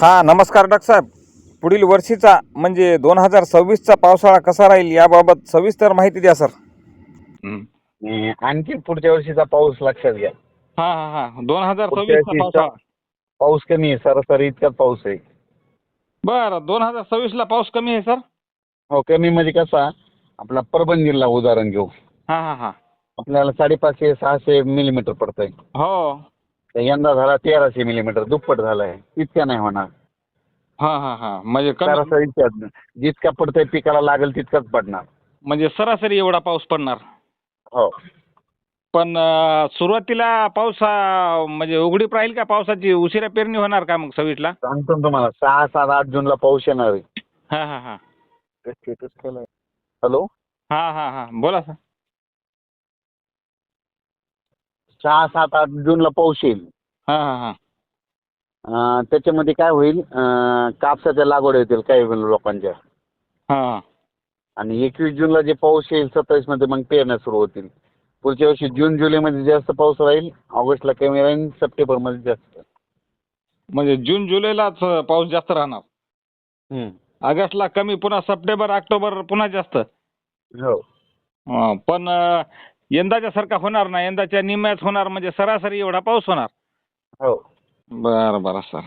हा नमस्कार डॉक्टर साहेब. पुढील वर्षीचा म्हणजे दोन हजार सव्वीसचा पावसाळा कसा राहील याबाबत सविस्तर माहिती द्या सर. आणि आणखी पुढच्या वर्षीचा पाऊस लक्षात घ्या. हा हा हा. दोन हजार पुढच्या सव्वीसचा वर्षीचा पावसाळा. पाऊस कमी आहे सरासरी इतकाच पाऊस आहे. बरं दोन हजार सव्वीसला पाऊस कमी आहे सर? हो कमी म्हणजे कसा आपला परभणी जिल्हा उदाहरण घेऊ. हा हा हा. आपल्याला साडेपाचशे सहाशे मिलीमीटर पडतंय. हो. तर यंदा झाला तेराशे मिलीमीटर दुप्पट झालाय. इतक्या नाही होणार. हा हा हा. म्हणजे कमी सरासरी इतक्याच. जितका पडतंय पिकाला लागेल तितकाच पडणार. म्हणजे सरासरी एवढा पाऊस पडणार. हो. पण अं, सुरुवातीला पाऊस हा, म्हणजे उघडीप राहील का? पावसाची उशिरा पेरणी होणार का मग सव्वीसला? सांगतो ना तुम्हाला सहा सात आठ जूनला पाऊस येणार आहे. हा हा हा. हॅलो? हा हा हा. बोला सर. सहा सात आठ जूनला पाऊस येईल हा हा हा. अं, त्याच्यामध्ये काय होईल अं, कापसाच्या लागवड होतील काही लोकांच्या. हा. आणि एकवीस जूनला जे पाऊस येईल सत्तावीसमध्ये मग पेरण्या सुरू होतील. पुढच्या वर्षी जून जुलैमध्ये जास्त पाऊस राहील ऑगस्टला कमी राहील सप्टेंबरमध्ये जास्त. म्हणजे जून जुलैलाच पाऊस जास्त राहणार. हम्म. ऑगस्टला कमी पुन्हा सप्टेंबर ऑक्टोबर पुन्हा जास्त. हो. अं, पण अं, यंदाच्या सारखा होणार नाही. यंदाच्या निम्म्याच होणार म्हणजे सरासरी एवढा पाऊस होणार. हो. बरं बरं सर.